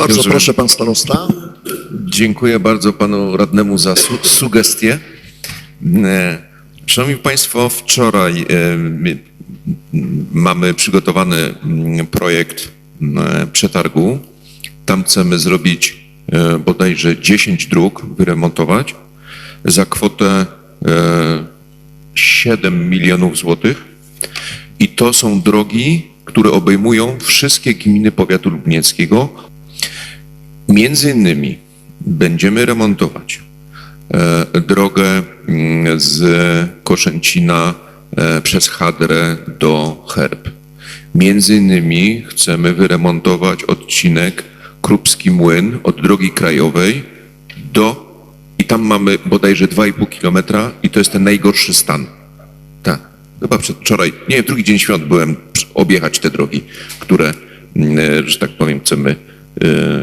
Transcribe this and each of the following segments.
Bardzo proszę, pan starosta. Dziękuję bardzo panu radnemu za su sugestie. E, Szanowni Państwo, wczoraj e, mamy przygotowany mm, projekt e, przetargu. Tam chcemy zrobić bodajże 10 dróg, wyremontować za kwotę e, 7 milionów złotych. I to są drogi, które obejmują wszystkie gminy powiatu lubnieckiego, Między innymi będziemy remontować e, drogę mm, z Koszęcina e, przez Hadrę do Herb. Między innymi chcemy wyremontować odcinek Krupski Młyn od drogi krajowej do i tam mamy bodajże 2,5 kilometra i to jest ten najgorszy stan. Tak. Chyba przedwczoraj, nie, drugi dzień świąt byłem objechać te drogi, które, mm, e, że tak powiem, chcemy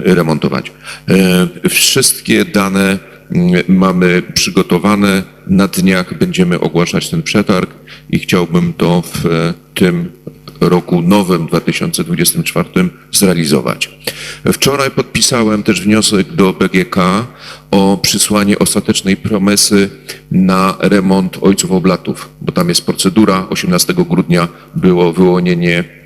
remontować. E, Wszystkie dane mm, mamy przygotowane. Na dniach będziemy ogłaszać ten przetarg i chciałbym to w e, tym roku nowym 2024 zrealizować. Wczoraj podpisałem też wniosek do BGK o przysłanie ostatecznej promesy na remont Ojców Oblatów, bo tam jest procedura. 18 grudnia było wyłonienie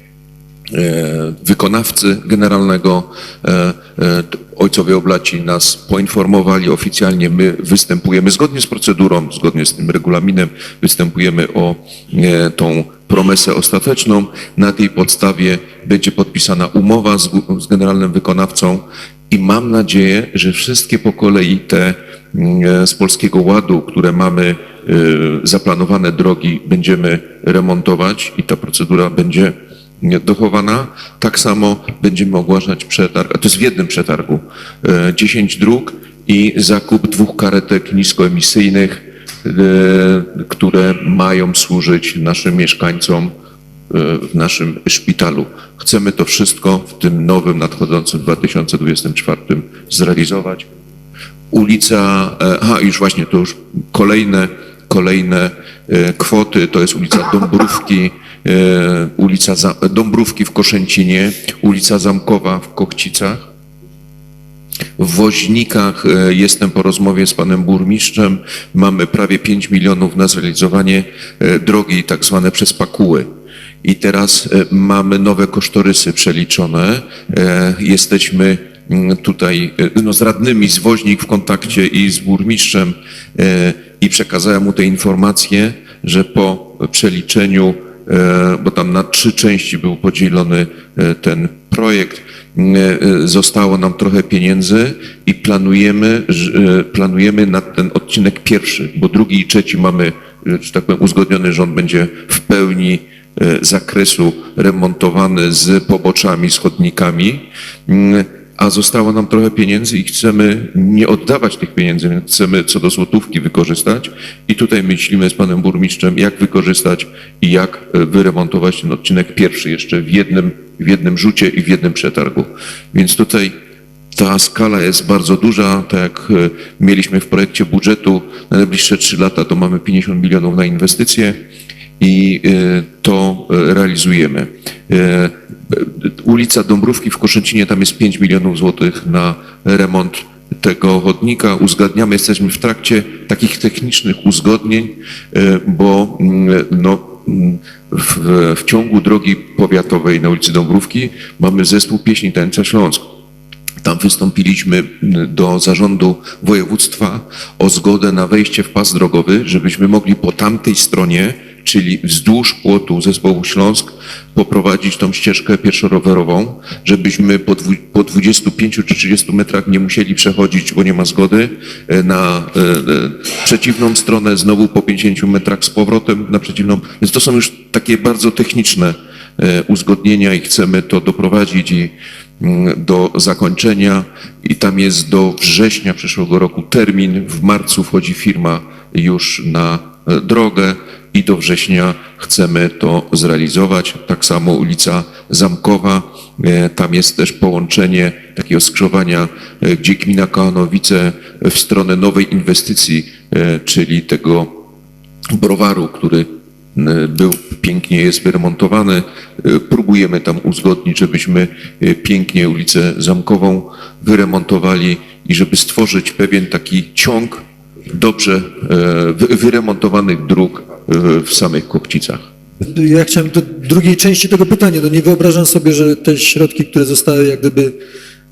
wykonawcy generalnego. E, e, Ojcowie Oblaci nas poinformowali oficjalnie, my występujemy zgodnie z procedurą, zgodnie z tym regulaminem, występujemy o e, tą promesę ostateczną. Na tej podstawie będzie podpisana umowa z, generalnym wykonawcą i mam nadzieję, że wszystkie po kolei te z Polskiego Ładu, które mamy e, zaplanowane drogi, będziemy remontować i ta procedura będzie dochowana. Tak samo będziemy ogłaszać przetarg, a to jest w jednym przetargu, e, 10 dróg i zakup dwóch karetek niskoemisyjnych, e, które mają służyć naszym mieszkańcom e, w naszym szpitalu. Chcemy to wszystko w tym nowym, nadchodzącym 2024 zrealizować. Ulica, e, aha, już właśnie, to już kolejne, kolejne e, kwoty, to jest ulica Dąbrówki, e, ulica Dąbrówki w Koszęcinie, ulica Zamkowa w Kochcicach. W Woźnikach e, jestem po rozmowie z panem burmistrzem. Mamy prawie 5 milionów na zrealizowanie e, drogi tak zwane przez Pakuły. I teraz e, mamy nowe kosztorysy przeliczone. E, Jesteśmy mm, tutaj e, no, z radnymi z Woźnik w kontakcie i z burmistrzem e, i przekazałem mu te informacje, że po przeliczeniu e, bo tam na trzy części był podzielony e, ten projekt. E, Zostało nam trochę pieniędzy i planujemy, planujemy na ten odcinek pierwszy, bo drugi i trzeci mamy, że tak powiem, uzgodniony, że on będzie w pełni zakresu remontowany z poboczami, z chodnikami. A zostało nam trochę pieniędzy i chcemy nie oddawać tych pieniędzy, więc chcemy co do złotówki wykorzystać i tutaj myślimy z panem burmistrzem, jak wykorzystać i jak e, wyremontować ten odcinek pierwszy jeszcze w jednym, w jednym rzucie i w jednym przetargu. Więc tutaj ta skala jest bardzo duża, tak jak e, mieliśmy w projekcie budżetu na najbliższe trzy lata, to mamy 50 milionów na inwestycje i e, to realizujemy. Ulica Dąbrówki w Koszęcinie, tam jest 5 milionów złotych na remont tego chodnika. Uzgadniamy, jesteśmy w trakcie takich technicznych uzgodnień, e, bo mm, no, w, w ciągu drogi powiatowej na ulicy Dąbrówki mamy zespół pieśni Tańca Śląsk. Tam wystąpiliśmy mm, do zarządu województwa o zgodę na wejście w pas drogowy, żebyśmy mogli po tamtej stronie, czyli wzdłuż płotu zespołu Śląsk, poprowadzić tą ścieżkę pieszo-rowerową, żebyśmy po, dwu, po 25 czy 30 metrach nie musieli przechodzić, bo nie ma zgody, e, na e, e, przeciwną stronę, znowu po 50 metrach z powrotem na przeciwną. Więc to są już takie bardzo techniczne e, uzgodnienia i chcemy to doprowadzić i mm, do zakończenia i tam jest do września przyszłego roku termin. W marcu wchodzi firma już na e, drogę i do września chcemy to zrealizować. Tak samo ulica Zamkowa, e, tam jest też połączenie takiego skrzyżowania, e, gdzie gmina Kochanowice w stronę nowej inwestycji, e, czyli tego browaru, który e, był pięknie jest wyremontowany. E, Próbujemy tam uzgodnić, żebyśmy e, pięknie ulicę Zamkową wyremontowali i żeby stworzyć pewien taki ciąg dobrze e, wy- wyremontowanych dróg e, w samych Kopcicach. Ja chciałem do drugiej części tego pytania. No nie wyobrażam sobie, że te środki, które zostały jak gdyby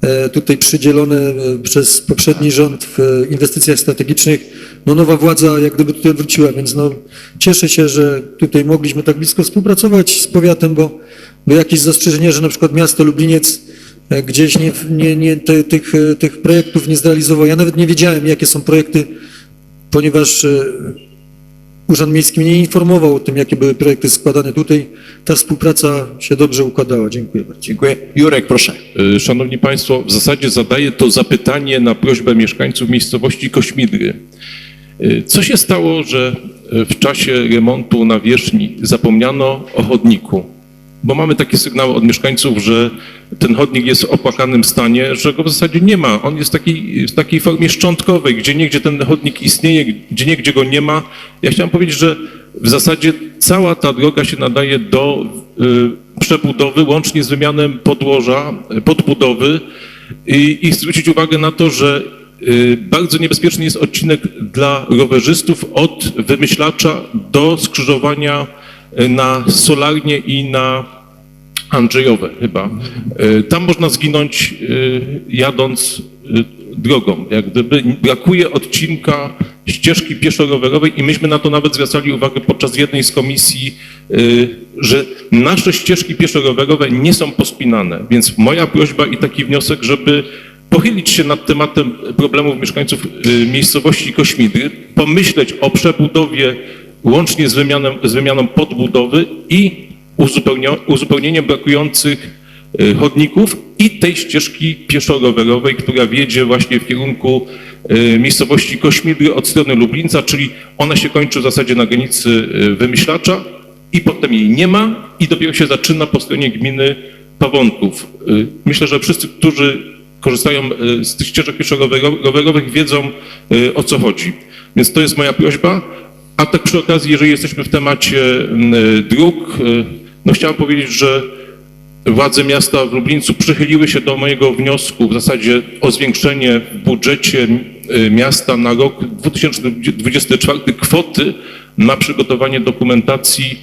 e, tutaj przydzielone przez poprzedni rząd w inwestycjach strategicznych, no nowa władza jak gdyby tutaj wróciła, więc no cieszę się, że tutaj mogliśmy tak blisko współpracować z powiatem, bo, bo jakieś zastrzeżenia, że na przykład miasto Lubliniec gdzieś nie, nie, nie te, tych, tych projektów nie zrealizowało. Ja nawet nie wiedziałem, jakie są projekty, ponieważ e, Urząd Miejski mnie nie informował o tym, jakie były projekty składane tutaj. Ta współpraca się dobrze układała. Dziękuję bardzo. Dziękuję. Jurek, proszę. E, Szanowni Państwo, w zasadzie zadaję to zapytanie na prośbę mieszkańców miejscowości Kośmidry. E, Co się stało, że w czasie remontu nawierzchni zapomniano o chodniku? Bo mamy takie sygnały od mieszkańców, że ten chodnik jest w opłakanym stanie, że go w zasadzie nie ma. On jest taki, w takiej formie szczątkowej, gdzie niegdzie ten chodnik istnieje, gdzie niegdzie go nie ma. Ja chciałem powiedzieć, że w zasadzie cała ta droga się nadaje do y, przebudowy, łącznie z wymianem podłoża, y, podbudowy i, i zwrócić uwagę na to, że y, bardzo niebezpieczny jest odcinek dla rowerzystów od wymyślacza do skrzyżowania na Solarnie i na Andrzejowe chyba. Y, Tam można zginąć y, jadąc y, drogą. Jak gdyby brakuje odcinka ścieżki pieszo-rowerowej i myśmy na to nawet zwracali uwagę podczas jednej z komisji, y, że nasze ścieżki pieszo-rowerowe nie są pospinane. Więc moja prośba i taki wniosek, żeby pochylić się nad tematem problemów mieszkańców y, miejscowości Kośmidry, pomyśleć o przebudowie łącznie z, wymianem, z wymianą podbudowy i uzupełnieniem brakujących y, chodników i tej ścieżki pieszo-rowerowej, która wiedzie właśnie w kierunku y, miejscowości Kośmidry od strony Lublińca, czyli ona się kończy w zasadzie na granicy y, Wymyślacza i potem jej nie ma i dopiero się zaczyna po stronie gminy Pawonków. Myślę, że wszyscy, którzy korzystają z tych ścieżek pieszo-rowerowych wiedzą o co chodzi. Więc to jest moja prośba. A tak przy okazji, jeżeli jesteśmy w temacie y, dróg, y, no chciałem powiedzieć, że władze miasta w Lublińcu przychyliły się do mojego wniosku w zasadzie o zwiększenie w budżecie y, miasta na rok 2024 kwoty na przygotowanie dokumentacji.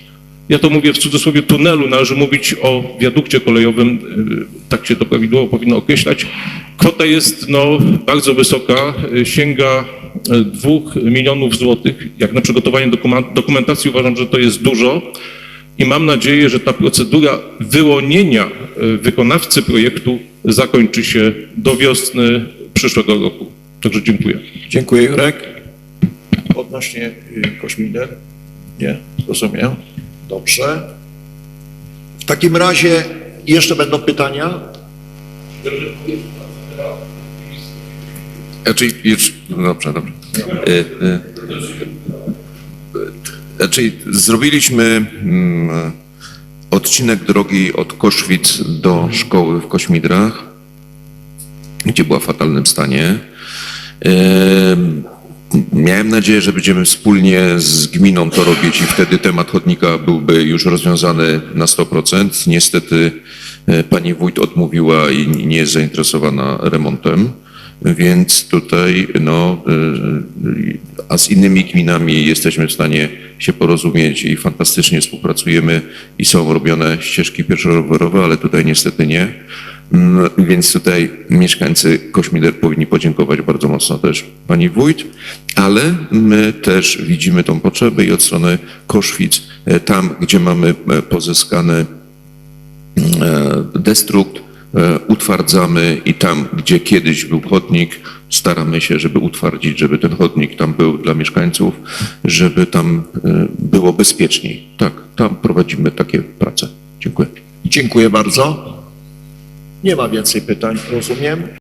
Ja to mówię w cudzysłowie tunelu, należy mówić o wiadukcie kolejowym, tak się to prawidłowo powinno określać. Kwota jest no, bardzo wysoka, sięga 2 milionów złotych. Jak na przygotowanie dokumen- dokumentacji uważam, że to jest dużo i mam nadzieję, że ta procedura wyłonienia y, wykonawcy projektu zakończy się do wiosny przyszłego roku. Także dziękuję. Dziękuję, Jurek. Odnośnie y, Kośmider? Nie? Rozumiem. Dobrze. W takim razie jeszcze będą pytania? Znaczy, już, no dobrze, dobrze. E, e, Znaczy, zrobiliśmy mm, odcinek drogi od Koszwic do szkoły w Kośmidrach, gdzie była w fatalnym stanie. E, Miałem nadzieję, że będziemy wspólnie z gminą to robić i wtedy temat chodnika byłby już rozwiązany na 100%. Niestety e, pani wójt odmówiła i nie jest zainteresowana remontem. Więc tutaj, no, y, a z innymi gminami jesteśmy w stanie się porozumieć i fantastycznie współpracujemy i są robione ścieżki pierwszorowerowe, ale tutaj niestety nie. Mm, Więc tutaj mieszkańcy Kośmider powinni podziękować bardzo mocno też pani wójt, ale my też widzimy tą potrzebę i od strony Koszwic, e, tam gdzie mamy e, pozyskane e, destrukt, utwardzamy i tam, gdzie kiedyś był chodnik, staramy się, żeby utwardzić, żeby ten chodnik tam był dla mieszkańców, żeby tam e, było bezpieczniej. Tak, tam prowadzimy takie prace. Dziękuję. Dziękuję bardzo. Nie ma więcej pytań, rozumiem.